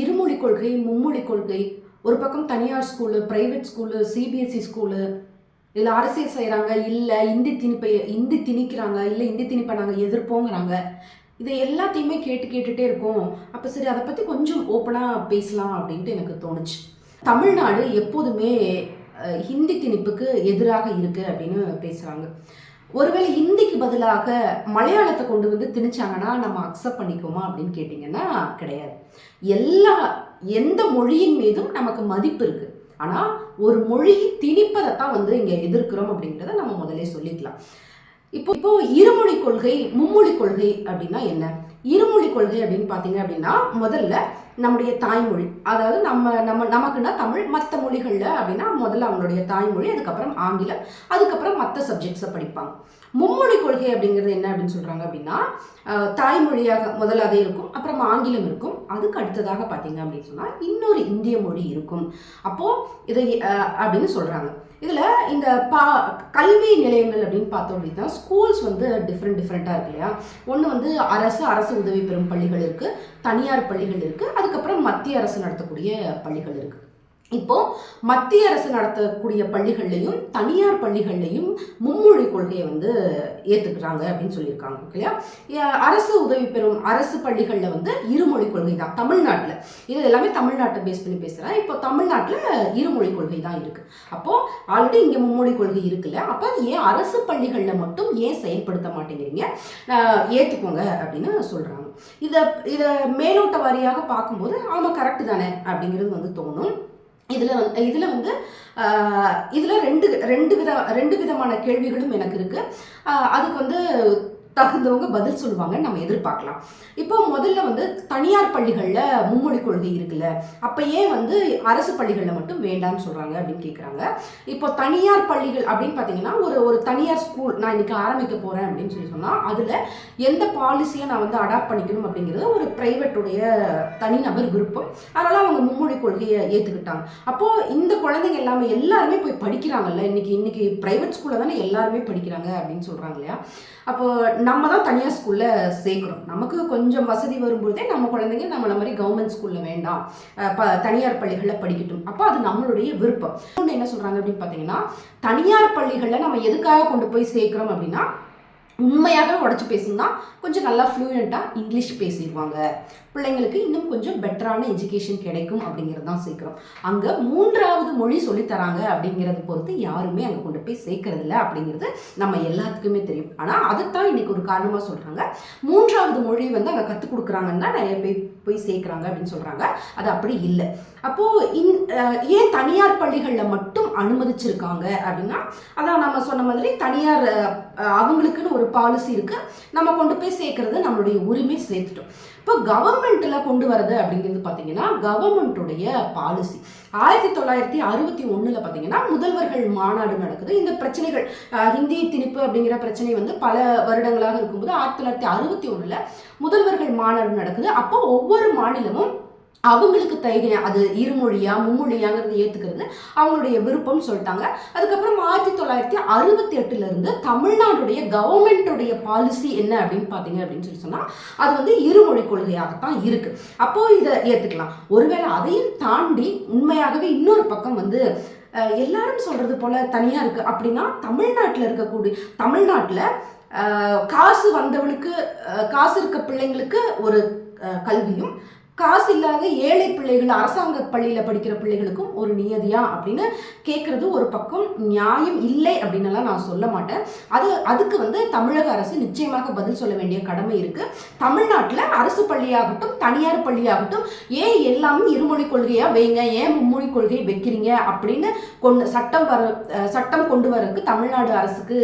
இருமொழி கொள்கை மும்மொழி கொள்கை ஒரு பக்கம் தனியார் school private school CBSE school. இதில் அரசியல் செய்கிறாங்க இல்லை இந்தி திணிப்பை இந்தி திணிக்கிறாங்க இல்லை இந்தி திணிப்பை நாங்கள் எதிர்ப்போங்கிறாங்க. இதை எல்லாத்தையுமே கேட்டு கேட்டுகிட்டே இருக்கோம். அப்போ சரி அதை பற்றி கொஞ்சம் ஓப்பனாக பேசலாம் அப்படின்ட்டு எனக்கு தோணுச்சு. தமிழ்நாடு எப்போதுமே ஹிந்தி திணிப்புக்கு எதிராக இருக்குது அப்படின்னு பேசுகிறாங்க ஒருவேளை ஹிந்திக்கு பதிலாக மலையாளத்தை கொண்டு வந்து திணிச்சாங்கன்னா நம்ம அக்செப்ட் பண்ணிக்குவோமா அப்படின்னு கேட்டிங்கன்னா கிடையாது. எல்லா எந்த மொழியின் மீதும் நமக்கு மதிப்பு இருக்குது ஆனால் ஒரு மொழி திணிப்பதை தான் வந்து இங்கே எதிர்க்கிறோம் அப்படிங்கிறத நம்ம முதலே சொல்லிக்கலாம். இப்போ இப்போ இருமொழி கொள்கை மும்மொழி கொள்கை அப்படின்னா என்ன? இருமொழி கொள்கை அப்படின்னு பார்த்தீங்க அப்படின்னா முதல்ல நம்முடைய தாய்மொழி அதாவது நம்ம நம்ம நமக்குன்னா தமிழ் மற்ற மொழிகளில் அப்படின்னா முதல்ல அவங்களுடைய தாய்மொழி அதுக்கப்புறம் ஆங்கிலம் அதுக்கப்புறம் மற்ற சப்ஜெக்ட்ஸை படிப்பாங்க. மும்மொழி கொள்கை அப்படிங்கிறது என்ன அப்படின்னு சொல்கிறாங்க அப்படின்னா தாய்மொழியாக முதல்ல அதே இருக்கும் அப்புறம் ஆங்கிலம் இருக்கும் அதுக்கு அடுத்ததாக பார்த்தீங்க அப்படின்னு சொன்னால் இன்னொரு இந்திய மொழி இருக்கும். அப்போது இதை அப்படின்னு சொல்கிறாங்க இதில் இந்த பா கல்வி நிலையங்கள் அப்படின்னு பார்த்தோம் அப்படின்னா ஸ்கூல்ஸ் வந்து டிஃப்ரெண்ட் டிஃப்ரெண்ட்டாக இருக்கு இல்லையா? ஒன்று வந்து அரசு அரசு உதவி பெறும் பள்ளிகள் இருக்குது தனியார் பள்ளிகள் இருக்குது அதுக்கப்புறம் மத்திய அரசு நடத்தக்கூடிய பள்ளிகள் இருக்குது இப்போ மத்திய அரசு நடத்தக்கூடிய பள்ளிகள்லையும் தனியார் பள்ளிகள்லையும் மும்மொழி கொள்கையை வந்து ஏற்றுக்கிறாங்க அப்படின்னு சொல்லியிருக்காங்க இல்லையா அரசு உதவி பெறும் அரசு பள்ளிகளில் வந்து இருமொழி கொள்கை தான் தமிழ்நாட்டில். இது எல்லாமே தமிழ்நாட்டை பேஸ் பண்ணி பேசுகிறேன் இப்போ தமிழ்நாட்டில் இருமொழி கொள்கை தான் இருக்குது அப்போது ஆல்ரெடி இங்கே மும்மொழி கொள்கை இருக்குல்ல அப்போ ஏன் அரசு பள்ளிகளில் மட்டும் ஏன் செயல்படுத்த மாட்டேங்கிறீங்க? ஏற்றுக்கோங்க அப்படின்னு சொல்கிறாங்க இதை இதை மேலோட்ட வாரியாக பார்க்கும்போது ஆமாம் கரெக்டு தானே அப்படிங்கிறது வந்து தோணும். இதில் வந்து இதில் வந்து இதில் ரெண்டு ரெண்டு வித ரெண்டு விதமான கேள்விகளும் எனக்கு இருக்குது அதுக்கு வந்து தகுந்தவங்க பதில் சொல்லுவாங்க நம்ம எதிர்பார்க்கலாம். இப்போ முதல்ல வந்து தனியார் பள்ளிகளில் மும்மொழி கொள்கை இருக்குல்ல அப்போ ஏன் வந்து அரசு பள்ளிகளில் மட்டும் வேண்டாம்னு சொல்கிறாங்க அப்படின்னு கேட்குறாங்க இப்போ தனியார் பள்ளிகள் அப்படின்னு பார்த்தீங்கன்னா ஒரு ஒரு தனியார் ஸ்கூல் நான் இன்றைக்கி ஆரம்பிக்க போகிறேன் அப்படின்னு சொல்லி சொன்னால் அதில் எந்த பாலிசியை நான் வந்து அடாப்ட் பண்ணிக்கணும் அப்படிங்கிறது ஒரு ப்ரைவேட்டுடைய தனிநபர் விருப்பம் அதனால் அவங்க மும்மொழி கொள்கையை ஏற்றுக்கிட்டாங்க அப்போது இந்த குழந்தைங்க எல்லாமே எல்லாருமே போய் படிக்கிறாங்கல்ல இன்றைக்கி இன்றைக்கி ப்ரைவேட் ஸ்கூலில் தானே எல்லாருமே படிக்கிறாங்க அப்படின்னு சொல்கிறாங்க இல்லையா? அப்போது நம்ம தான் தனியார் ஸ்கூலில் சேர்க்குறோம் நமக்கு கொஞ்சம் வசதி வரும்பொழுதே நம்ம குழந்தைங்க நம்மள மாதிரி கவர்மெண்ட் ஸ்கூலில் வேண்டாம். ப தனியார் பள்ளிகளில் படிக்கட்டும். அப்போ அது நம்மளுடைய விருப்பம். இன்னொன்று என்ன சொல்கிறாங்க அப்படின்னு பார்த்தீங்கன்னா தனியார் பள்ளிகளில் நம்ம எதுக்காக கொண்டு போய் சேர்க்குறோம் அப்படின்னா உண்மையாகவே உடச்சி பேசணும்னா கொஞ்சம் நல்லா ஃப்ளூயண்ட்டாக இங்கிலீஷ் பேசிடுவாங்க. பிள்ளைங்களுக்கு இன்னும் கொஞ்சம் பெட்டரான எஜுகேஷன் கிடைக்கும் அப்படிங்கிறது தான் சேர்க்குறோம் அங்கே மூன்றாவது மொழி சொல்லித் தராங்க அப்படிங்கிறத பொறுத்து யாருமே அங்கே கொண்டு போய் சேர்க்கறது அப்படிங்கிறது நம்ம எல்லாத்துக்குமே தெரியும். ஆனால் அதைத்தான் இன்றைக்கி ஒரு காரணமாக சொல்கிறாங்க மூன்றாவது மொழி வந்து அங்கே கற்றுக் கொடுக்குறாங்கன்னா நிறைய பேர் போய் சேர்க்குறாங்க அப்படின்னு சொல்கிறாங்க அது அப்படி இல்லை. அப்போது இன் ஏன் தனியார் பள்ளிகளில் மட்டும் அனுமதிச்சிருக்காங்க அப்படின்னா அதான் நம்ம சொன்ன மாதிரி தனியார் அவங்களுக்குன்னு ஒரு பாலிசி இருக்குது நம்ம கொண்டு போய் சேர்க்கறது நம்மளுடைய உரிமை சேர்த்துட்டோம். இப்போ கவர்மெண்ட்டில் கொண்டு வரது அப்படிங்கிறது பார்த்தீங்கன்னா கவர்மெண்ட்டுடைய பாலிசி ஆயிரத்தி தொள்ளாயிரத்தி அறுபத்தி ஒன்றில் பார்த்தீங்கன்னா முதல்வர்கள் மாநாடு நடக்குது. இந்த பிரச்சனைகள் ஹிந்தி திணிப்பு அப்படிங்கிற பிரச்சனை வந்து பல வருடங்களாக இருக்கும்போது ஆயிரத்தி தொள்ளாயிரத்தி அறுபத்தி ஒன்றில் முதல்வர்கள் மாநாடு நடக்குது. அப்போ ஒவ்வொரு மாநிலமும் அவங்களுக்கு தகுதி அது இருமொழியா மும்மொழியாங்கிறது ஏற்றுக்கிறது அவங்களுடைய விருப்பம்னு சொல்லிட்டாங்க. அதுக்கப்புறம் ஆயிரத்தி தொள்ளாயிரத்தி அறுபத்தி எட்டுலேருந்து தமிழ்நாடுடைய கவர்மெண்ட்டுடைய பாலிசி என்ன அப்படின்னு பார்த்தீங்க அப்படின்னு சொல்லி சொன்னால் அது வந்து இருமொழி கொள்கையாகத்தான் இருக்குது அப்போது இதை ஏற்றுக்கலாம் ஒருவேளை அதையும் தாண்டி உண்மையாகவே இன்னொரு பக்கம் வந்து எல்லாரும் சொல்கிறது போல் தனியாக இருக்குது அப்படின்னா தமிழ்நாட்டில் இருக்கக்கூடிய தமிழ்நாட்டில் காசு வந்தவனுக்கு காசு இருக்க பிள்ளைங்களுக்கு ஒரு கல்வியும் காசு இல்லாத ஏழை பிள்ளைகள் அரசாங்க பள்ளியில் படிக்கிற பிள்ளைகளுக்கும் ஒரு நியதியா அப்படின்னு கேட்குறது ஒரு பக்கம். நியாயம் இல்லை அப்படின்னலாம் நான் சொல்ல மாட்டேன். அது அதுக்கு வந்து தமிழக அரசு நிச்சயமாக பதில் சொல்ல வேண்டிய கடமை இருக்குது தமிழ்நாட்டில் அரசு பள்ளியாகட்டும் தனியார் பள்ளியாகட்டும் ஏன் எல்லாமே இருமொழி கொள்கையாக வைங்க? ஏன் மும்மொழி கொள்கை வைக்கிறீங்க? அப்படின்னு கொண்டு சட்டம் வர சட்டம் கொண்டு வரதுக்கு தமிழ்நாடு அரசுக்கு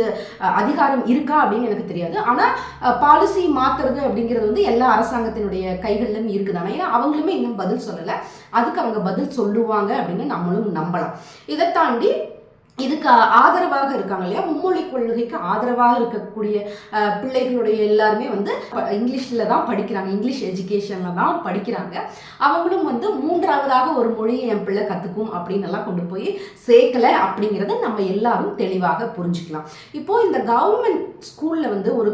அதிகாரம் இருக்கா அப்படின்னு எனக்கு தெரியாது. ஆனால் பாலிசி மாற்றுறது அப்படிங்கிறது வந்து எல்லா அரசாங்கத்தினுடைய கைகளிலும் இருக்குதானே இல்லையா? அவங்களுமே இன்னும் பதில் சொல்லலை. அதுக்கு அவங்க பதில் சொல்லுவாங்க அப்படின்னு நம்மளும் நம்பலாம். இதை தாண்டி இதுக்கு ஆதரவாக இருக்காங்க இல்லையா? மும்மொழி கொள்கைக்கு ஆதரவாக இருக்கக்கூடிய பிள்ளைகளுடைய எல்லாருமே வந்து இங்கிலீஷில் தான் படிக்கிறாங்க. இங்கிலீஷ் எஜுகேஷனில் தான் படிக்கிறாங்க. அவங்களும் வந்து மூன்றாவதாக ஒரு மொழியை என் பிள்ளை கற்றுக்கும் அப்படின்னு எல்லாம் கொண்டு போய் சேர்க்கல அப்படிங்கிறத நம்ம எல்லாரும் தெளிவாக புரிஞ்சுக்கலாம். இப்போது இந்த கவர்மெண்ட் ஸ்கூலில் வந்து ஒரு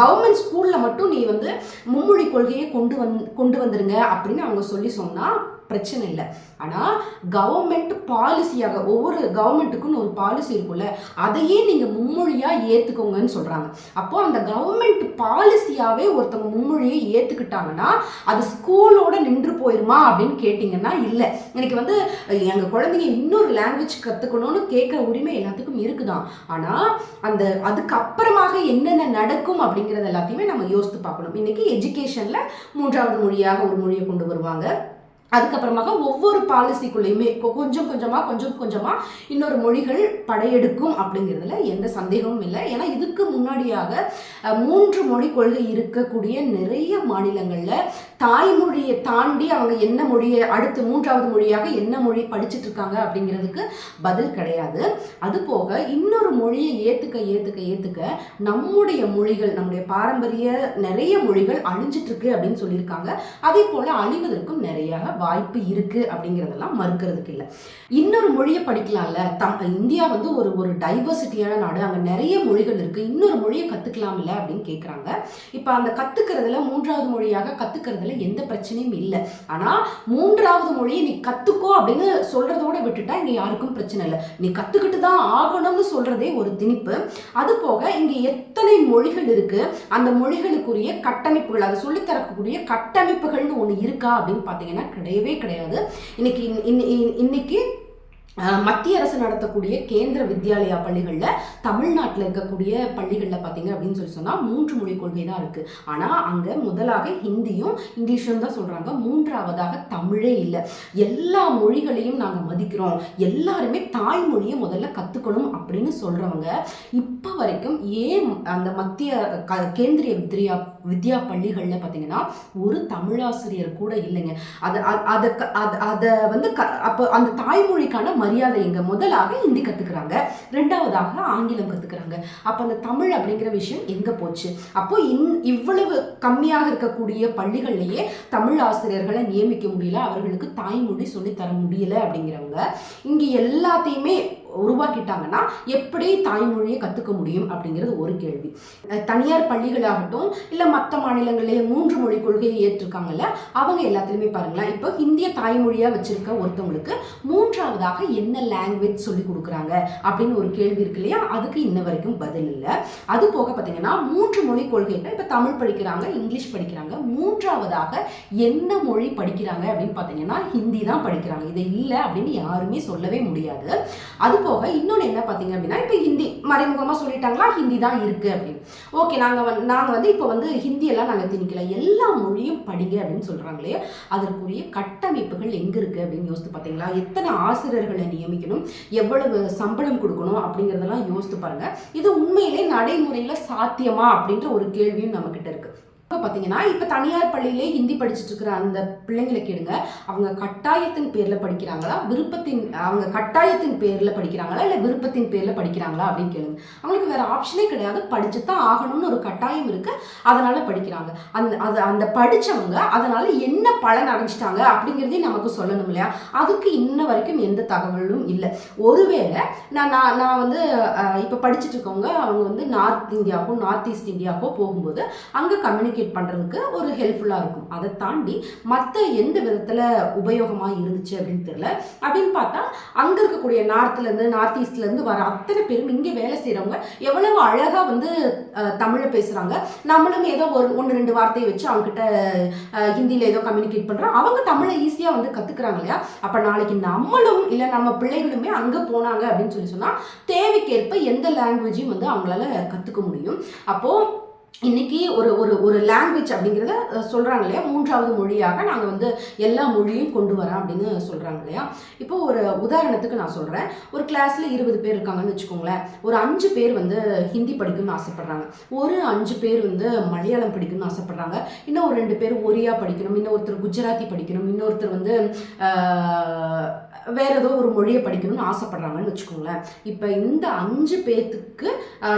கவர்மெண்ட் ஸ்கூலில் மட்டும் நீ வந்து மும்மொழி கொள்கையை கொண்டு வந் கொண்டு வந்துருங்க அப்படின்னு அவங்க சொல்லி சொன்னால் பிரச்சனை இல்லை. ஆனால் கவர்மெண்ட் பாலிசியாக ஒவ்வொரு கவர்மெண்ட்டுக்குன்னு ஒரு பாலிசி இருக்கும்ல அதையே நீங்கள் மும்மொழியாக ஏற்றுக்கோங்கன்னு சொல்கிறாங்க அப்போ அந்த கவர்மெண்ட் பாலிசியாகவே ஒருத்தவங்க மும்மொழியை ஏற்றுக்கிட்டாங்கன்னா அது ஸ்கூலோட நின்று போயிருமா அப்படின்னு கேட்டிங்கன்னா இல்லை. எனக்கு வந்து எங்கள் குழந்தைங்க இன்னொரு லாங்குவேஜ் கற்றுக்கணும்னு கேட்குற உரிமை எல்லாத்துக்கும் இருக்குதான். ஆனால் அந்த அதுக்கப்புறமாக என்னென்ன நடக்கும் அப்படிங்கிறது எல்லாத்தையுமே நம்ம யோசித்து பார்க்கணும். இன்றைக்கி எஜுகேஷனில் மூன்றாவது மொழியாக ஒரு மொழியை கொண்டு வருவாங்க. அதுக்கப்புறமாக ஒவ்வொரு பாலிசிக்குள்ளேயுமே கொஞ்சம் கொஞ்சமாக கொஞ்சம் கொஞ்சமாக இன்னொரு மொழிகள் படையெடுக்கும் அப்படிங்கிறதுல எந்த சந்தேகமும் இல்லை. ஏன்னா இதுக்கு முன்னாடியாக மூன்று மொழி கொள்கை இருக்கக்கூடிய நிறைய மாநிலங்களில் தாய்மொழியை தாண்டி அவங்க என்ன மொழியை அடுத்து மூன்றாவது மொழியாக என்ன மொழி படிச்சுட்டு இருக்காங்க அப்படிங்கிறதுக்கு பதில் கிடையாது. அது போக இன்னொரு மொழியை ஏற்றுக்க ஏற்றுக்க ஏற்றுக்க நம்முடைய மொழிகள் நம்முடைய பாரம்பரிய நிறைய மொழிகள் அழிஞ்சிட்ருக்கு அப்படின்னு சொல்லியிருக்காங்க. அதே போல் அழிவதற்கும் நிறைய வாய்ப்பு இருக்குது அப்படிங்கிறதெல்லாம் மறுக்கிறதுக்கு இல்லை. இன்னொரு மொழியை படிக்கலாம்ல. தம் இந்தியா வந்து ஒரு ஒரு டைவர்சிட்டியான நாடு. அங்கே நிறைய மொழிகள் இருக்குது இன்னொரு மொழியை கற்றுக்கலாம்ல அப்படின்னு கேட்குறாங்க இப்போ அந்த கற்றுக்கிறதுல மூன்றாவது மொழியாக அதில் எந்த பிரச்சனையும் இல்லை. ஆனால் மூன்றாவது மொழியை நீ கற்றுக்கோ அப்படின்னு சொல்கிறதோட விட்டுட்டா இங்கே யாருக்கும் பிரச்சனை இல்லை. நீ கற்றுக்கிட்டு தான் ஆகணும்னு சொல்கிறதே ஒரு திணிப்பு. அது போக இங்கே எத்தனை மொழிகள் இருக்கு? அந்த மொழிகளுக்குரிய கட்டமைப்புகள் அதை சொல்லித்தரக்கூடிய கட்டமைப்புகள்னு ஒன்று இருக்கா அப்படின்னு பார்த்தீங்கன்னா கிடையவே கிடையாது. இன்னைக்கு இன்- இன்னைக்கு மத்திய அரசு நடத்தக்கூடிய கேந்திர வித்யாலயா பள்ளிகளில் தமிழ்நாட்டில் இருக்கக்கூடிய பள்ளிகளில் பார்த்தீங்க அப்படின்னு சொல்லி சொன்னால் மூன்று மொழி கொள்கை தான் இருக்குது ஆனால் அங்கே முதலாக ஹிந்தியும் இங்கிலீஷும் தான் சொல்கிறாங்க மூன்றாவதாக தமிழே இல்லை. எல்லா மொழிகளையும் நாங்கள் மதிக்கிறோம். எல்லாருமே தாய்மொழியை முதல்ல கற்றுக்கணும் அப்படின்னு சொல்கிறவங்க இப்போ வரைக்கும் ஏன் அந்த மத்திய க கேந்திரிய வித்யா வித்யா பள்ளிகளில் பார்த்தீங்கன்னா ஒரு தமிழாசிரியர் கூட இல்லைங்க. அது அ- அதை க- அது அதை வந்து க அப்போ அந்த தாய்மொழிக்கான மரியாதை எங்க முதலாக ஹிந்தி கற்றுக்குறாங்க ரெண்டாவதாக ஆங்கிலம் கற்றுக்குறாங்க அப்போ அந்த தமிழ் அப்படிங்கிற விஷயம் எங்கே போச்சு? அப்போ இன் இவ்வளவு கம்மியாக இருக்கக்கூடிய பள்ளிகள்லையே தமிழ் ஆசிரியர்களை நியமிக்க முடியல அவர்களுக்கு தாய்மொழி சொல்லித் தர முடியல அப்படிங்கிறவங்க இங்கே எல்லாத்தையுமே உருவாக்கிட்டாங்கன்னா எப்படி தாய்மொழியை கற்றுக்க முடியும் அப்படிங்கிறது ஒரு கேள்வி. தனியார் பள்ளிகளாகட்டும் இல்லை மற்ற மாநிலங்களிலே மூன்று மொழி கொள்கையை ஏற்றிருக்காங்கல்ல அவங்க எல்லாத்துலேயுமே பாருங்களேன் இப்போ இந்திய தாய்மொழியாக வச்சுருக்க ஒருத்தவங்களுக்கு மூன்றாவதாக என்ன லாங்குவேஜ் சொல்லி கொடுக்குறாங்க அப்படின்னு ஒரு கேள்வி இருக்கு இல்லையா? அதுக்கு இன்ன வரைக்கும் பதில் இல்லை. அது போக பார்த்தீங்கன்னா மூன்று மொழி கொள்கைகள் இப்போ தமிழ் படிக்கிறாங்க இங்கிலீஷ் படிக்கிறாங்க மூன்றாவதாக என்ன மொழி படிக்கிறாங்க அப்படின்னு பார்த்தீங்கன்னா ஹிந்தி தான் படிக்கிறாங்க. இதை இல்லை அப்படின்னு யாருமே சொல்லவே முடியாது. அது போக இன்னொன்று என்ன பார்த்தீங்க அப்படின்னா இப்போ ஹிந்தி மறைமுகமாக சொல்லிட்டாங்களா? ஹிந்தி தான் இருக்குது அப்படின்னு. ஓகே நாங்கள் வந்து நாங்கள் வந்து இப்போ வந்து ஹிந்தியெல்லாம் நாங்கள் திணிக்கல. எல்லா மொழியும் படிங்க அப்படின்னு சொல்கிறாங்களே அதற்குரிய கட்டமைப்புகள் எங்கே இருக்குது அப்படின்னு யோசித்து பார்த்தீங்களா? எத்தனை ஆசிரியர்களை நியமிக்கணும்? எவ்வளவு சம்பளம் கொடுக்கணும்? அப்படிங்கிறதெல்லாம் யோசித்து பாருங்கள் இது உண்மையிலே நடைமுறையில் சாத்தியமா? அப்படின்ற ஒரு கேள்வியும் நம்மக்கிட்ட இருக்குது பார்த்தீங்கன்னா இப்போ தனியார் பள்ளியிலே ஹிந்தி படிச்சுட்டு இருக்கிற அந்த பிள்ளைங்களை கேடுங்க அவங்க கட்டாயத்தின் பேரில் படிக்கிறாங்களா? விருப்பத்தின் அவங்க கட்டாயத்தின் பேரில் படிக்கிறாங்களா? இல்லை விருப்பத்தின் பேரில் படிக்கிறாங்களா அப்படின்னு கேளுங்க. அவங்களுக்கு வேற ஆப்ஷனே கிடையாது. படிச்சு தான் ஆகணும்னு ஒரு கட்டாயம் இருக்குது அதனால் படிக்கிறாங்க. அந்த அது அந்த படித்தவங்க அதனால் என்ன பலன் அடைஞ்சிட்டாங்க அப்படிங்கிறதையும் நமக்கு சொல்லணும் இல்லையா? அதுக்கு இன்ன வரைக்கும் எந்த தகவலும் இல்லை. ஒருவேளை நான் நான் நான் வந்து இப்போ படிச்சுட்டு இருக்கவங்க அவங்க வந்து நார்த் இந்தியாவுக்கோ நார்த் ஈஸ்ட் இந்தியாவுக்கோ போகும்போது அங்கே கம்யூனிகேட் பண்ணுறதுக்கு ஒரு ஹெல்ப்ஃபுல்லாக இருக்கும். அதை தாண்டி மற்ற எந்த விதத்தில் உபயோகமாக இருந்துச்சு அப்படின்னு தெரியல. அப்படின்னு பார்த்தா அங்கே இருக்கக்கூடிய நார்த்லேருந்து நார்த் ஈஸ்ட்லேருந்து வர அத்தனை பேரும் இங்கே வேலை செய்கிறவங்க எவ்வளவு அழகாக வந்து தமிழை பேசுகிறாங்க நம்மளும் ஏதோ ஒரு ஒன்று ரெண்டு வார்த்தையை வச்சு அவங்ககிட்ட ஹிந்தியில் ஏதோ கம்யூனிகேட் பண்ணுறோம் அவங்க தமிழை ஈஸியாக வந்து கற்றுக்குறாங்க இல்லையா? அப்போ நாளைக்கு நம்மளும் இல்லை நம்ம பிள்ளைகளுமே அங்கே போனாங்க அப்படின்னு சொல்லி சொன்னால் தேவைக்கேற்ப எந்த லாங்குவேஜையும் வந்து அவங்களால கற்றுக்க முடியும். அப்போது இன்னைக்கு ஒரு ஒரு ஒரு லாங்குவேஜ் அப்படிங்கிறத சொல்கிறாங்க இல்லையா? மூன்றாவது மொழியாக நாங்கள் வந்து எல்லா மொழியும் கொண்டு வரோம் அப்படின்னு சொல்கிறாங்க இல்லையா? இப்போ ஒரு உதாரணத்துக்கு நான் சொல்கிறேன் ஒரு கிளாஸில் இருபது பேர் இருக்காங்கன்னு வச்சுக்கோங்களேன். ஒரு அஞ்சு பேர் வந்து ஹிந்தி படிக்கணும்னு ஆசைப்பட்றாங்க. ஒரு அஞ்சு பேர் வந்து மலையாளம் படிக்கணும்னு ஆசைப்பட்றாங்க. இன்னும் ஒரு ரெண்டு பேர் ஒரியா படிக்கணும். இன்னொருத்தர் குஜராத்தி படிக்கணும். இன்னொருத்தர் வந்து வேறு ஏதோ ஒரு மொழியை படிக்கணும்னு ஆசைப்படுறாங்கன்னு வச்சுக்கோங்களேன். இப்போ இந்த அஞ்சு பேர்த்துக்கு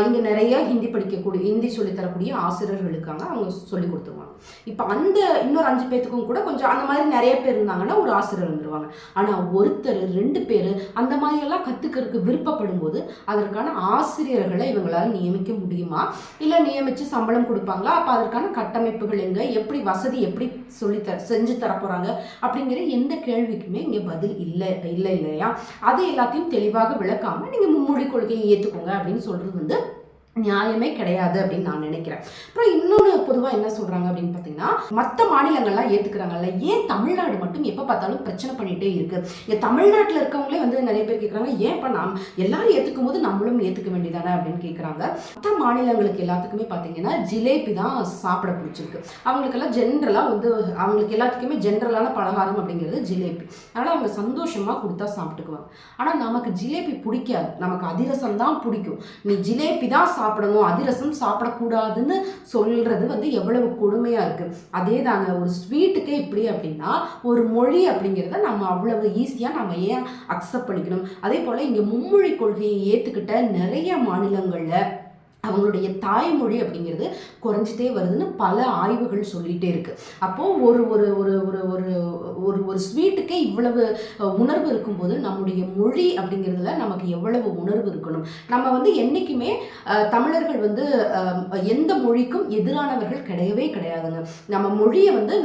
இங்கே நிறைய ஹிந்தி படிக்கக்கூடிய ஹிந்தி சொல்லித்தரக்கூடிய ஆசிரியர்கள் இருக்காங்க அவங்க சொல்லி கொடுத்துருவாங்க. இப்போ அந்த இன்னொரு அஞ்சு பேர்த்துக்கும் கூட கொஞ்சம் அந்த மாதிரி நிறைய பேர் இருந்தாங்கன்னா ஒரு ஆசிரியர் வந்துருவாங்க. ஆனால் ஒருத்தர் ரெண்டு பேர் அந்த மாதிரியெல்லாம் கற்றுக்கிறதுக்கு விருப்பப்படும் போது அதற்கான ஆசிரியர்களை இவங்களால் நியமிக்க முடியுமா? இல்லை நியமித்து சம்பளம் கொடுப்பாங்களா? அப்போ அதற்கான கட்டமைப்புகள் எங்கே? எப்படி வசதி எப்படி சொல்லித்தர செஞ்சு தரப்போகிறாங்க அப்படிங்கிற எந்த கேள்விக்குமே இங்கே பதில் இல்லை. இல்லை இல்லையா? அது எல்லாத்தையும் தெளிவாக விளக்காமல் நீங்கள் மும்மொழி கொள்கையை ஏற்றுக்கோங்க அப்படின்னு சொல்கிறது வந்து நியாயமே கிடையாது அப்படின்னு நான் நினைக்கிறேன். அப்புறம் இன்னொன்று பொதுவாக என்ன சொல்கிறாங்க அப்படின்னு பார்த்தீங்கன்னா மற்ற மாநிலங்கள்லாம் ஏற்றுக்கிறாங்கல்ல ஏன் தமிழ்நாடு மட்டும் எப்போ பார்த்தாலும் பிரச்சனை பண்ணிகிட்டே இருக்குது இங்கே தமிழ்நாட்டில் இருக்கவங்களே வந்து நிறைய பேர் கேட்குறாங்க ஏன் இப்போ நாம் எல்லாரும் ஏற்றுக்கும் போது நம்மளும் ஏற்றுக்க வேண்டியதானே அப்படின்னு கேட்குறாங்க மற்ற மாநிலங்களுக்கு எல்லாத்துக்குமே பார்த்தீங்கன்னா ஜிலேபி தான் சாப்பிட பிடிச்சிருக்கு. அவங்களுக்கெல்லாம் ஜென்ரலாக வந்து அவங்களுக்கு எல்லாத்துக்குமே ஜென்ரலான பலகாரம் அப்படிங்கிறது ஜிலேபி. அதனால் அவங்க சந்தோஷமாக கொடுத்தா சாப்பிட்டுக்குவாங்க. ஆனால் நமக்கு ஜிலேபி பிடிக்காது. நமக்கு அதிரசம் தான் பிடிக்கும். நீ ஜிலேபி தான் சாப்பிடணும் அதிரசம் சாப்பிடக்கூடாதுன்னு சொல்கிறது வந்து எவ்வளவு கொடுமையாக இருக்குது அதே தாங்க ஒரு ஸ்வீட்டுக்கே இப்படி அப்படின்னா ஒரு மொழி அப்படிங்கிறத நம்ம அவ்வளவு ஈஸியாக நம்ம ஏன் அக்செப்ட் பண்ணிக்கணும்? அதே போல் இங்கே மும்மொழி கொள்கையை ஏற்றுக்கிட்ட நிறைய மாநிலங்களில் அவங்களுடைய தாய்மொழி அப்படிங்கிறது குறைஞ்சிட்டே வருதுன்னு பல ஆய்வுகள் சொல்லிகிட்டே இருக்குது அப்போது ஒரு ஒரு ஒரு ஒரு ஒரு ஒரு ஒரு ஸ்வீட்டுக்கே இவ்வளவு உணர்வு இருக்கும்போது நம்முடைய மொழி அப்படிங்கிறதுல நமக்கு எவ்வளவு உணர்வு இருக்கணும்? நம்ம வந்து என்றைக்குமே தமிழர்கள் வந்து எந்த மொழிக்கும் எதிரானவர்கள் கிடையவே கிடையாதுங்க. நம்ம மொழியை வந்து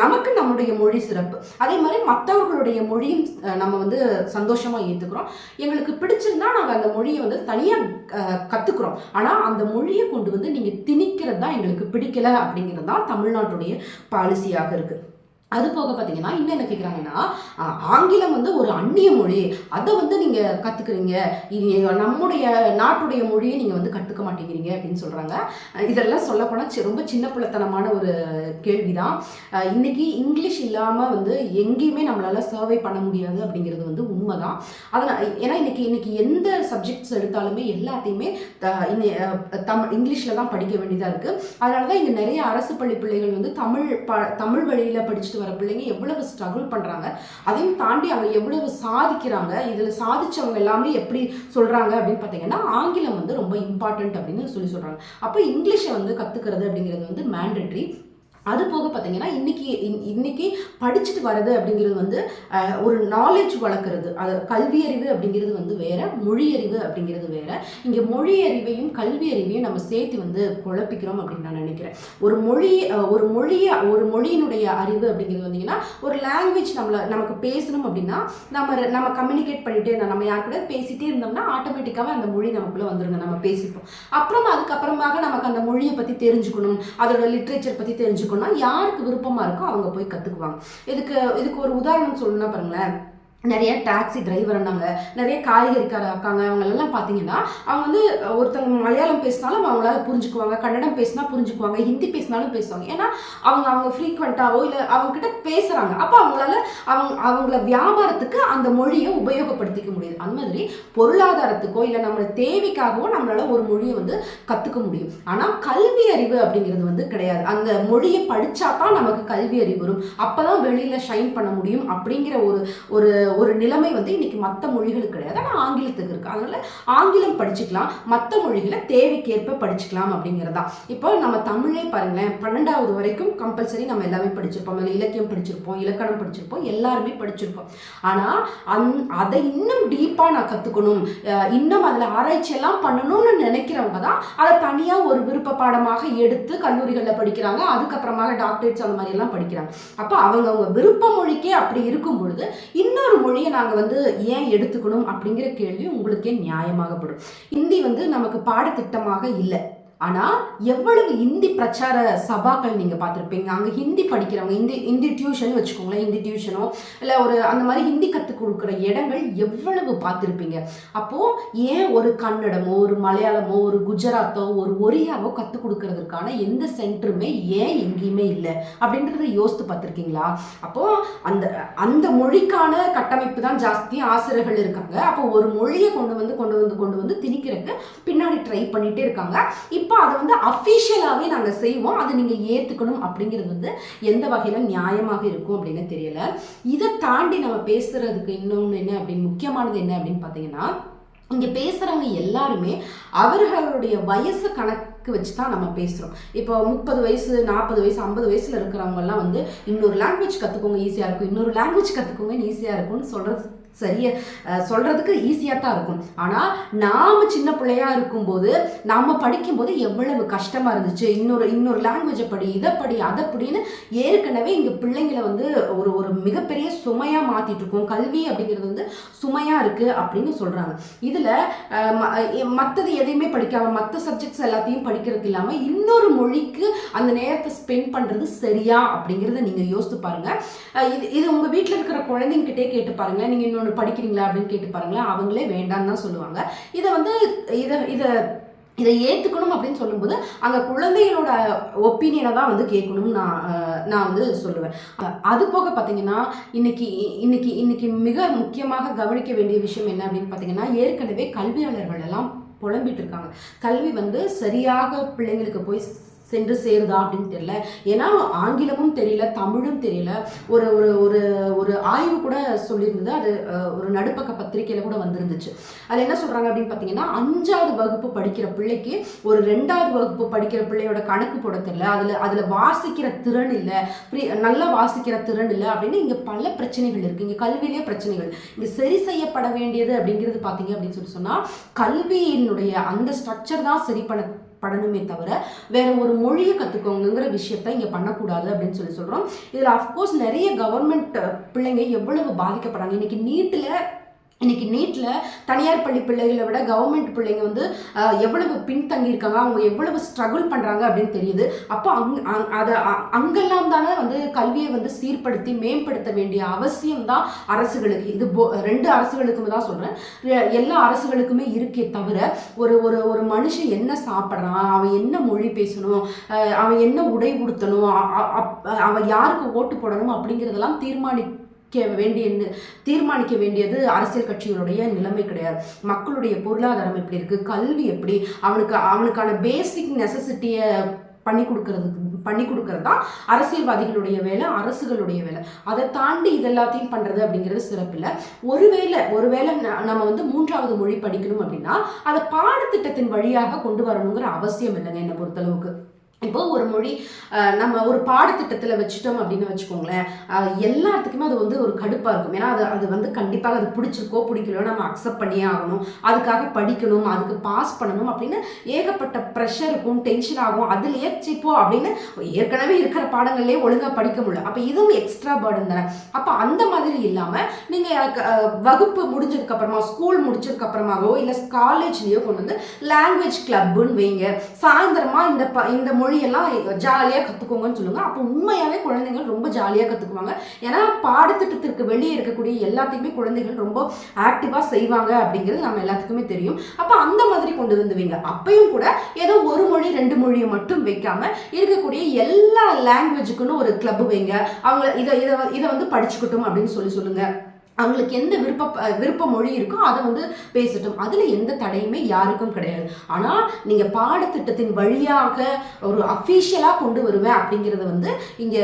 நமக்கு நம்முடைய மொழி சிறப்பு. அதே மாதிரி மற்றவர்களுடைய மொழியும் நம்ம வந்து சந்தோஷமாக ஏற்றுக்கிறோம் எங்களுக்கு பிடிச்சிருந்தா நாங்கள் அந்த மொழியை வந்து தனியாக கற்றுக்குறோம் ஆனால் அந்த மொழியை கொண்டு வந்து நீங்கள் திணிக்கிறது தான் எங்களுக்கு பிடிக்கல அப்படிங்கிறது தான் தமிழ்நாட்டுடைய பாலிசியாக இருக்குது அது போக பார்த்தீங்கன்னா இன்னும் என்ன கேட்குறாங்கன்னா ஆங்கிலம் வந்து ஒரு அந்நிய மொழி. அதை வந்து நீங்கள் கற்றுக்குறீங்க நம்முடைய நாட்டுடைய மொழியை நீங்கள் வந்து கற்றுக்க மாட்டேங்கிறீங்க அப்படின்னு சொல்கிறாங்க இதெல்லாம் சொல்லப்போனால் ரொம்ப சின்ன பிள்ளைத்தனமான ஒரு கேள்வி தான் இன்றைக்கி இங்கிலீஷ் இல்லாமல் வந்து எங்கேயுமே நம்மளால் சர்வை பண்ண முடியாது அப்படிங்கிறது வந்து உண்மை தான் அதனால் ஏன்னா இன்னைக்கு இன்னைக்கு எந்த சப்ஜெக்ட்ஸ் எடுத்தாலுமே எல்லாத்தையுமே த- தமிழ் இங்கிலீஷில் தான் படிக்க வேண்டியதாக இருக்குது அதனால தான் இங்கே நிறைய அரசு பள்ளி பிள்ளைகள் வந்து தமிழ் ப தமிழ் வழியில் படிச்சுட்டு வர பிள்ளைங்க எவ்வளவு ஸ்ட்ரகிள் பண்ணுறாங்க அதையும் தாண்டி அவங்க எவ்வளவு சாதிக்கிறாங்க இதில் சாதிச்சவங்க எல்லாமே எப்படி சொல்கிறாங்க அப்படின்னு பார்த்தீங்கன்னா ஆங்கிலம் வந்து ரொம்ப இம்பார்ட்டன்ட் அப்படின்னு சொல்லி சொல்கிறாங்க அப்போ இங்கிலீஷை வந்து கற்றுக்கிறது அப்படிங்கிறது வந்து மேண்டட்ரி அது போக பார்த்தீங்கன்னா இன்னைக்கு இன்- இன்னைக்கு படிச்சுட்டு வர்றது அப்படிங்கிறது வந்து ஒரு நாலேஜ் வளர்க்குறது. அது கல்வியறிவு அப்படிங்கிறது வந்து வேற மொழியறிவு அப்படிங்கிறது வேற. இங்கே மொழியறிவையும் கல்வியறிவையும் நம்ம சேர்த்து வந்து குழப்பிக்கிறோம் அப்படின்னு நான் நினைக்கிறேன். ஒரு மொழி ஒரு மொழியை ஒரு மொழியினுடைய அறிவு அப்படிங்கிறது வந்தீங்கன்னா ஒரு லாங்குவேஜ் நம்மளை நமக்கு பேசணும் அப்படின்னா நம்ம நம்ம கம்யூனிகேட் பண்ணிகிட்டே இருந்தோம். நம்ம யார் கூட பேசிகிட்டே இருந்தோம்னா ஆட்டோமேட்டிக்காக அந்த மொழி நமக்குள்ளே வந்துருங்க. நம்ம பேசிப்போம். அப்புறம் அதுக்கப்புறமாக நமக்கு அந்த மொழியை பற்றி தெரிஞ்சுக்கணும். அதோட லிட்ரேச்சர் பற்றி தெரிஞ்சுக்கணும்னா யாருக்கு விருப்பமாக இருக்கோ அவங்க போய் கற்றுக்குவாங்க இதுக்கு இதுக்கு ஒரு உதாரணம் சொல்லணும்னா பாருங்களேன். நிறைய டாக்ஸி டிரைவர் இருந்தாங்க நிறைய காய்கறிக்கார இருக்காங்க அவங்களெல்லாம் பார்த்தீங்கன்னா அவங்க வந்து ஒருத்தவங்க மலையாளம் பேசினாலும் அவங்களால புரிஞ்சுக்குவாங்க கன்னடம் பேசினா புரிஞ்சுக்குவாங்க ஹிந்தி பேசினாலும் பேசுவாங்க. ஏன்னா அவங்க அவங்க ஃப்ரீக்வெண்ட்டாவோ இல்லை அவங்கக்கிட்ட பேசுகிறாங்க அப்போ அவங்களால அவங்க அவங்கள வியாபாரத்துக்கு அந்த மொழியை உபயோகப்படுத்திக்க முடியுது. அந்த மாதிரி பொருளாதாரத்துக்கோ இல்லை நம்மளோட தேவைக்காகவோ நம்மளால ஒரு மொழியை வந்து கற்றுக்க முடியும். ஆனால் கல்வி அறிவு அப்படிங்கிறது வந்து கிடையாது. அந்த மொழியை படித்தா தான் நமக்கு கல்வி அறிவு வரும். அப்போ தான் வெளியில் ஷைன் பண்ண முடியும் அப்படிங்கிற ஒரு ஒரு ஒரு நிலைமை வந்து இன்னைக்கு மற்ற மொழிகளுக்கு கிடையாது. ஆனால் ஆங்கிலத்துக்கு இருக்குது அதனால் ஆங்கிலம் படிச்சுக்கலாம் மற்ற மொழிகளை தேவைக்கேற்ப படிச்சுக்கலாம் அப்படிங்கிறது தான் இப்போ நம்ம தமிழே பாருங்களேன் பன்னெண்டாவது வரைக்கும் கம்பல்சரி நம்ம எல்லாமே படிச்சிருப்போம். அதில் இலக்கியம் படிச்சிருப்போம் இலக்கணம் படிச்சிருப்போம் எல்லாருமே படிச்சிருப்போம். ஆனால் அந் அதை இன்னும் டீப்பாக நான் கற்றுக்கணும் இன்னும் அதில் ஆராய்ச்சியெல்லாம் பண்ணணும்னு நினைக்கிறவங்க தான் அதை தனியாக ஒரு விருப்ப பாடமாக எடுத்து கல்லூரிகளில் படிக்கிறாங்க. அதுக்கப்புறமாக டாக்டரேட்ஸ் அந்த மாதிரி எல்லாம் படிக்கிறாங்க. அப்போ அவங்க அவங்க விருப்ப மொழிக்கே அப்படி இருக்கும் பொழுது இன்னொரு மொழியை நாங்கள் வந்து ஏன் எடுத்துக்கணும் அப்படிங்கிற கேள்வி உங்களுக்கே நியாயமாகப்படும். ஹிந்தி வந்து நமக்கு பாடத்திட்டமாக இல்லை. ஆனால் எவ்வளவு ஹிந்தி பிரச்சார சபாக்கள் நீங்கள் பார்த்துருப்பீங்க? அங்கே ஹிந்தி படிக்கிறவங்க இந்தி இந்தி டியூஷன் வச்சுக்கோங்களேன் இந்தி டியூஷனோ இல்லை ஒரு அந்த மாதிரி ஹிந்தி கற்றுக் கொடுக்குற இடங்கள் எவ்வளவு பார்த்துருப்பீங்க? அப்போது ஏன் ஒரு கன்னடமோ ஒரு மலையாளமோ ஒரு குஜராத்தோ ஒரு ஒரியாவோ கற்றுக் கொடுக்கறதுக்கான எந்த சென்டருமே ஏன் எங்கேயுமே இல்லை? அப்படின்றத யோசித்து பார்த்துருக்கீங்களா? அப்போது அந்த அந்த மொழிக்கான கட்டமைப்பு தான் ஜாஸ்தி ஆசிரியர்கள் இருக்காங்க. அப்போ ஒரு மொழியை கொண்டு வந்து கொண்டு வந்து கொண்டு வந்து திணிக்கிறதுக்கு பின்னாடி ட்ரை பண்ணிகிட்டே இருக்காங்க. இப்போ அதை வந்து அஃபிஷியலாகவே நாங்கள் செய்வோம். அதை நீங்கள் ஏற்றுக்கணும் அப்படிங்கிறது வந்து எந்த வகையில் நியாயமாக இருக்கும் அப்படின்னு தெரியல. இதை தாண்டி நம்ம பேசுகிறதுக்கு இன்னொன்று என்ன அப்படின்னு முக்கியமானது என்ன அப்படின்னு பார்த்தீங்கன்னா இங்கே பேசுகிறவங்க எல்லாருமே அவர்களுடைய வயசு கணக்கு வச்சு தான் நம்ம பேசுகிறோம் இப்போ முப்பது வயசு நாற்பது வயசு ஐம்பது வயசில் இருக்கிறவங்கலாம் வந்து இன்னொரு லாங்குவேஜ் கற்றுக்கோங்க ஈஸியாக இருக்கும். இன்னொரு லாங்குவேஜ் கற்றுக்கோங்க ஈஸியாக இருக்கும்னு சொல்கிறது சரிய சொல்கிறதுக்கு ஈஸியாக தான் இருக்கும். ஆனால் நாம் சின்ன பிள்ளையாக இருக்கும்போது நாம் படிக்கும்போது எவ்வளவு கஷ்டமாக இருந்துச்சு. இன்னொரு இன்னொரு லாங்குவேஜை படி இதை படி அதை படின்னு ஏற்கனவே இங்கே பிள்ளைங்களை வந்து ஒரு ஒரு மிகப்பெரிய சுமையாக மாற்றிட்டு இருக்கோம். கல்வி அப்படிங்கிறது வந்து சுமையாக இருக்குது அப்படின்னு சொல்கிறாங்க இதில் மற்றது எதையுமே படிக்காமல் மற்ற சப்ஜெக்ட்ஸ் எல்லாத்தையும் படிக்கிறதுக்கு இல்லாமல் இன்னொரு மொழிக்கு அந்த நேரத்தை ஸ்பெண்ட் பண்ணுறது சரியா அப்படிங்கிறத நீங்கள் யோசித்து பாருங்கள் இது இது உங்கள் வீட்டில் இருக்கிற குழந்தைங்கிட்டே கேட்டு பாருங்களேன் நீங்கள் இன்னொன்று படிக்கிறீங்களா அப்படின்னு கேட்டு பாருங்களேன். அவங்களே வேண்டான்னு தான் சொல்லுவாங்க. இதை வந்து இதை இதை இதை ஏற்றுக்கணும் அப்படின்னு சொல்லும்போது அங்கே குழந்தைகளோட ஒப்பீனியனை தான் வந்து கேட்கணும்னு நான் நான் வந்து சொல்லுவேன். அது போக பார்த்தீங்கன்னா இன்னைக்கு இன்னைக்கு இன்னைக்கு மிக முக்கியமாக கவனிக்க வேண்டிய விஷயம் என்ன அப்படின்னு பார்த்தீங்கன்னா ஏற்கனவே கல்வியாளர்கள் எல்லாம் புலம்பிட்டு இருக்காங்க. கல்வி வந்து சரியாக பிள்ளைங்களுக்கு போய் சென்று சேருதா அப்படின்னு தெரியல. ஏன்னா ஆங்கிலமும் தெரியல தமிழும் தெரியல. ஒரு ஒரு ஒரு ஒரு ஆய்வு கூட சொல்லியிருந்தது. அது ஒரு நடுப்பக்க பத்திரிகையில் கூட வந்திருந்துச்சு. அதில் என்ன சொல்கிறாங்க அப்படின்னு பார்த்தீங்கன்னா அஞ்சாவது வகுப்பு படிக்கிற பிள்ளைக்கு ஒரு ரெண்டாவது வகுப்பு படிக்கிற பிள்ளையோட கணக்கு போட தெரியல. அதில் அதில் வாசிக்கிற திறன் இல்லை. ஃப்ரீ நல்லா வாசிக்கிற திறன் இல்லை அப்படின்னு இங்கே பல பிரச்சனைகள் இருக்குது இங்கே கல்வியிலே பிரச்சனைகள். இங்கே சரி செய்யப்பட வேண்டியது அப்படிங்கிறது பார்த்தீங்க அப்படின்னு சொல்லி சொன்னால் கல்வியினுடைய அந்த ஸ்ட்ரக்சர் தான் சரி பண்ண படணுமே தவிர வேற ஒரு மொழியை கற்றுக்கோங்கிற விஷயத்த இங்கே பண்ணக்கூடாது அப்படின்னு சொல்லி சொல்கிறோம் இதில் அஃப்கோர்ஸ் நிறைய கவர்மெண்ட் பிள்ளைங்க எவ்வளவு பாதிக்கப்படுறாங்க இன்னைக்கு நீட்டில் இன்றைக்கி நீட்டில் தனியார் பள்ளி பிள்ளைகளை விட கவர்மெண்ட் பிள்ளைங்க வந்து எவ்வளவு பின்தங்கியிருக்காங்க அவங்க எவ்வளவு ஸ்ட்ரகிள் பண்ணுறாங்க அப்படின்னு தெரியுது. அப்போ அங் அதை அங்கெல்லாம் தானே வந்து கல்வியை வந்து சீர்படுத்தி மேம்படுத்த வேண்டிய அவசியம் தான் அரசுகளுக்கு. இது போ ரெண்டு அரசுகளுக்குமே தான் சொல்கிறேன் எல்லா அரசுகளுக்குமே இருக்கே தவிர ஒரு ஒரு ஒரு மனுஷன் என்ன சாப்பிட்றான் அவன் என்ன மொழி பேசணும் அவன் என்ன உடை உடுத்தணும் அவன் யாருக்கு ஓட்டு போடணும் அப்படிங்கிறதெல்லாம் தீர்மானி வேண்டிய தீர்மானிக்க வேண்டியது அரசியல் கட்சிகளுடைய நிலைமை கிடையாது. மக்களுடைய பொருளாதாரம் எப்படி இருக்குது கல்வி எப்படி? அவனுக்கு அவனுக்கான பேசிக் நெசசிட்டியை பண்ணி கொடுக்கறதுக்கு பண்ணி கொடுக்கறது தான் அரசியல்வாதிகளுடைய வேலை அரசுகளுடைய வேலை. அதை தாண்டி இதெல்லாத்தையும் பண்ணுறது அப்படிங்கிறது சிறப்பில்லை ஒருவேளை ஒருவேளை நம்ம வந்து மூன்றாவது மொழி படிக்கணும் அப்படின்னா அதை பாடத்திட்டத்தின் வழியாக கொண்டு வரணுங்கிற அவசியம் இல்லைங்க என்னை பொறுத்தளவுக்கு. இப்போ ஒரு மொழி நம்ம ஒரு பாடத்திட்டத்தில் வச்சுட்டோம் அப்படின்னு வச்சுக்கோங்களேன் எல்லாத்துக்குமே அது வந்து ஒரு கடுப்பாக இருக்கும். ஏன்னா அது அது வந்து கண்டிப்பாக அது பிடிச்சிருக்கோ பிடிக்கலையோ நம்ம அக்செப்ட் பண்ணியே ஆகணும். அதுக்காக படிக்கணும் அதுக்கு பாஸ் பண்ணணும் அப்படின்னு ஏகப்பட்ட ப்ரெஷர் இருக்கும் டென்ஷன் ஆகும். அதில் ஏற்றிப்போ அப்படின்னு ஏற்கனவே இருக்கிற பாடங்கள்லேயே ஒழுங்காக படிக்க முடியல. அப்போ இதுவும் எக்ஸ்ட்ரா பேர்டன் தானே? அப்போ அந்த மாதிரி இல்லாமல் நீங்கள் வகுப்பு முடிஞ்சதுக்கப்புறமா ஸ்கூல் முடிச்சதுக்கப்புறமாவோ இல்லை காலேஜ்லேயோ கொண்டு வந்து லாங்குவேஜ் கிளப்புன்னு வைங்க. சாயந்தரமாக இந்த ப இந்த மொழி மொழியெல்லாம் ஜாலியாக கற்றுக்கோங்கன்னு சொல்லுங்கள் அப்போ உண்மையாகவே குழந்தைகள் ரொம்ப ஜாலியாக கற்றுக்குவாங்க ஏன்னா பாடத்திட்டத்திற்கு வெளியே இருக்கக்கூடிய எல்லாத்தையுமே குழந்தைகள் ரொம்ப ஆக்டிவாக செய்வாங்க அப்படிங்கிறது நம்ம எல்லாத்துக்குமே தெரியும். அப்போ அந்த மாதிரி கொண்டு வந்துவீங்க. அப்பையும் கூட ஏதோ ஒரு மொழி ரெண்டு மொழியை மட்டும் வைக்காம இருக்கக்கூடிய எல்லா லாங்குவேஜுக்குன்னு ஒரு கிளப் வைங்க. அவங்க இதை இதை இதை வந்து படிச்சுக்கிட்டோம் அப்படின்னு சொல்லி சொல்லுங்கள் அவங்களுக்கு எந்த விருப்ப விருப்ப மொழி இருக்கோ அதை வந்து பேசட்டும். அதில் எந்த தடையுமே யாருக்கும் கிடையாது. ஆனால் நீங்கள் பாடத்திட்டத்தின் வழியாக ஒரு அஃபீஷியலாக கொண்டு வருவேன் அப்படிங்கிறத வந்து இங்கே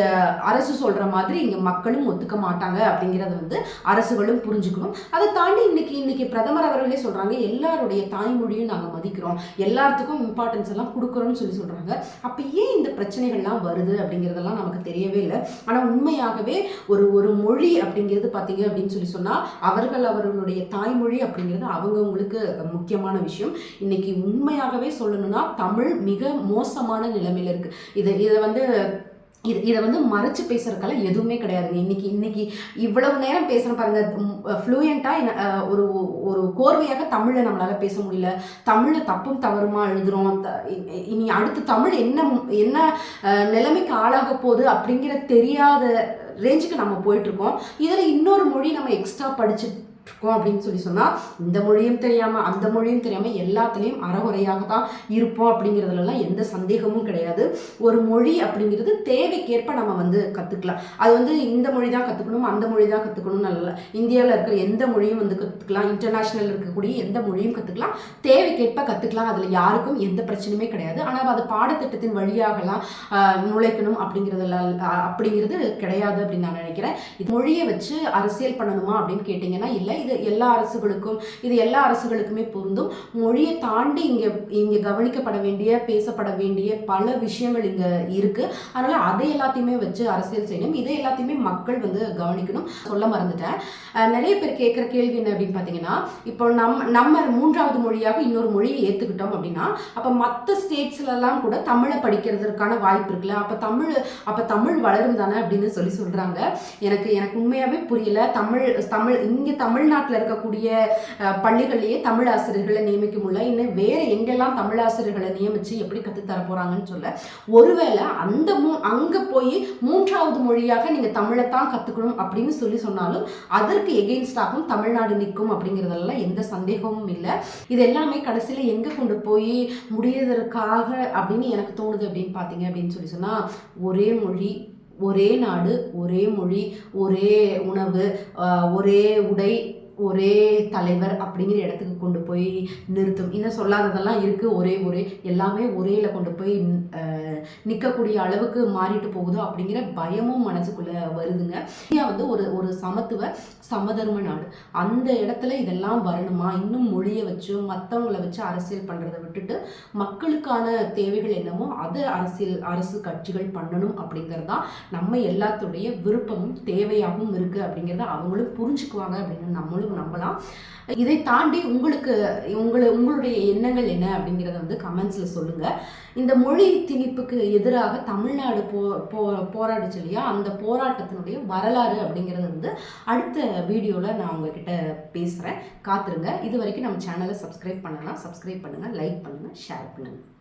அரசு சொல்கிற மாதிரி இங்கே மக்களும் ஒத்துக்க மாட்டாங்க அப்படிங்கிறத வந்து அரசுகளும் புரிஞ்சுக்கணும். அதை தாண்டி இன்னைக்கு இன்னைக்கு பிரதமர் அவர்களே சொல்கிறாங்க எல்லாருடைய தாய்மொழியும் நாங்கள் மதிக்கிறோம். எல்லாத்துக்கும் இம்பார்ட்டன்ஸ் எல்லாம் கொடுக்குறோம்னு சொல்லி சொல்கிறாங்க அப்போ ஏன் இந்த பிரச்சனைகள்லாம் வருது அப்படிங்கிறதெல்லாம் நமக்கு தெரியவே இல்லை. ஆனால் உண்மையாகவே ஒரு ஒரு மொழி அப்படிங்கிறது பார்த்தீங்க அப்படின்னு சொல்லி சொல்லி சொன்னால் அவர்கள் அவர்களுடைய தாய்மொழி அப்படிங்கிறது அவங்கவுங்களுக்கு முக்கியமான விஷயம். இன்னைக்கு உண்மையாகவே சொல்லணும்னா தமிழ் மிக மோசமான நிலைமையில் இருக்குது இதை இதை வந்து இது இதை வந்து மறைச்சு பேசுறதுக்கெல்லாம் எதுவுமே கிடையாதுங்க. இன்னைக்கு இன்னைக்கு இவ்வளவு நேரம் பேசுகிறோம் பாருங்க. ஃப்ளூயண்ட்டாக ஒரு ஒரு கோர்வையாக தமிழை நம்மளால் பேச முடியல. தமிழில் தப்பும் தவறுமா எழுதுகிறோம் த- இனி அடுத்து தமிழ் என்ன என்ன நிலைமைக்கு ஆளாக போகுது அப்படிங்கிற தெரியாத ரேஞ்சுக்கு நம்ம போயிட்டு இருக்கோம். இதில் இன்னொரு மொழி நம்ம எக்ஸ்ட்ரா படிச்சு இருக்கோம் அப்படின்னு சொல்லி சொன்னால் இந்த மொழியும் தெரியாமல் அந்த மொழியும் தெரியாமல் எல்லாத்துலேயும் அறகுறையாக தான் இருப்போம் அப்படிங்கிறதுலலாம் எந்த சந்தேகமும் கிடையாது. ஒரு மொழி அப்படிங்கிறது தேவைக்கேற்ப நம்ம வந்து கற்றுக்கலாம் அது வந்து இந்த மொழி தான் கற்றுக்கணும் அந்த மொழி தான் கற்றுக்கணும்னு நல்ல இந்தியாவில் இருக்கிற எந்த மொழியும் வந்து கற்றுக்கலாம் இன்டர்நேஷ்னல் இருக்கக்கூடிய எந்த மொழியும் கற்றுக்கலாம் தேவைக்கேற்ப கற்றுக்கலாம் அதில் யாருக்கும் எந்த பிரச்சனையுமே கிடையாது. ஆனால் அது பாடத்திட்டத்தின் வழியாகலாம் நுழைக்கணும் அப்படிங்கிறதுல அப்படிங்கிறது கிடையாது அப்படின்னு நான் நினைக்கிறேன். இது மொழியை வச்சு அரசியல் பண்ணணுமா அப்படின்னு கேட்டிங்கன்னா இல்லை. இது எல்லா அரசுகளுக்கும் இது எல்லா அரசுகளுக்குமே பொருந்தும். மொழியை தாண்டி இங்கே இங்கே கவனிக்கப்பட வேண்டிய பேசப்பட வேண்டிய பல விஷயங்கள் இங்கே இருக்குது அதனால் அதை எல்லாத்தையுமே வச்சு அரசியல் செய்யணும். இதை எல்லாத்தையுமே மக்கள் வந்து கவனிக்கணும். சொல்ல மறந்துட்டேன். நிறைய பேர் கேட்குற கேள்வி என்ன அப்படின்னு பார்த்தீங்கன்னா இப்போ நம்ம நம்ம மூன்றாவது மொழியாக இன்னொரு மொழியை ஏற்றுக்கிட்டோம் அப்படின்னா அப்போ மற்ற ஸ்டேட்ஸ்லலாம் கூட தமிழை படிக்கிறதுக்கான வாய்ப்பு இருக்குல்ல. அப்போ தமிழ் அப்போ தமிழ் வளரும் தானே அப்படின்னு சொல்லி சொல்கிறாங்க எனக்கு எனக்கு உண்மையாகவே புரியல. தமிழ் தமிழ் இங்கே தமிழ்நாட்டில் இருக்கக்கூடிய பள்ளிகள்லேயே தமிழ் ஆசிரியர்களை நியமிக்க முடியல. இன்னும் வேறு எங்கெல்லாம் தமிழ் ஆசிரியர்களை நியமித்து எப்படி கற்றுத்தர போகிறாங்கன்னு சொல்ல ஒருவேளை அந்த மூ அங்கே போய் மூன்றாவது மொழியாக நீங்கள் தமிழை தான் கற்றுக்கணும் அப்படின்னு சொல்லி சொன்னாலும் அதற்கு எகெயின்ஸ்டாகவும் தமிழ்நாடு நிற்கும் அப்படிங்கிறதெல்லாம் எந்த சந்தேகமும் இல்லை. இது எல்லாமே கடைசியில் எங்கே கொண்டு போய் முடியதற்காக அப்படின்னு எனக்கு தோணுது அப்படின்னு பார்த்தீங்க அப்படின்னு சொல்லி சொன்னால் ஒரே மொழி ஒரே நாடு ஒரே மொழி ஒரே உணவு ஒரே உடை ஒரே தலைவர் அப்படிங்கிற இடத்துக்கு கொண்டு போய் நிறுத்தும். இன்னும் சொல்லாததெல்லாம் இருக்குது ஒரே ஒரே எல்லாமே ஒரேல கொண்டு போய் நிற்கக்கூடிய அளவுக்கு மாறிட்டு போகுதோ அப்படிங்கிற பயமும் மனசுக்குள்ளே வருதுங்க. இந்தியா வந்து ஒரு ஒரு சமத்துவ சமதர்ம நாடு. அந்த இடத்துல இதெல்லாம் வரணுமா? இன்னும் மொழியை வச்சு மற்றவங்கள வச்சு அரசியல் பண்ணுறதை விட்டுட்டு மக்களுக்கான தேவைகள் என்னமோ அதை அரசியல் அரசு கட்சிகள் பண்ணணும் அப்படிங்கிறது தான் நம்ம எல்லாத்துடைய விருப்பமும் தேவையாகவும் இருக்குது அப்படிங்கிறத அவங்களும் புரிஞ்சுக்குவாங்க அப்படின்னு நம்மளும் நம்பலாம். இதை தாண்டி உங்களுக்கு உங்களை உங்களுடைய எண்ணங்கள் என்ன அப்படிங்கிறத வந்து கமெண்ட்ஸில் சொல்லுங்கள் இந்த மொழி திணிப்புக்கு எதிராக தமிழ்நாடு போ போ போராடுச்சு இல்லையா? அந்த போராட்டத்தினுடைய வரலாறு அப்படிங்கிறது வந்து அடுத்த வீடியோவில் நான் உங்ககிட்ட பேசுகிறேன் காத்துருங்க. இது வரைக்கும் நம்ம சேனலை சப்ஸ்கிரைப் பண்ணலாம். சப்ஸ்கிரைப் பண்ணுங்கள் லைக் பண்ணுங்கள் ஷேர் பண்ணுங்கள்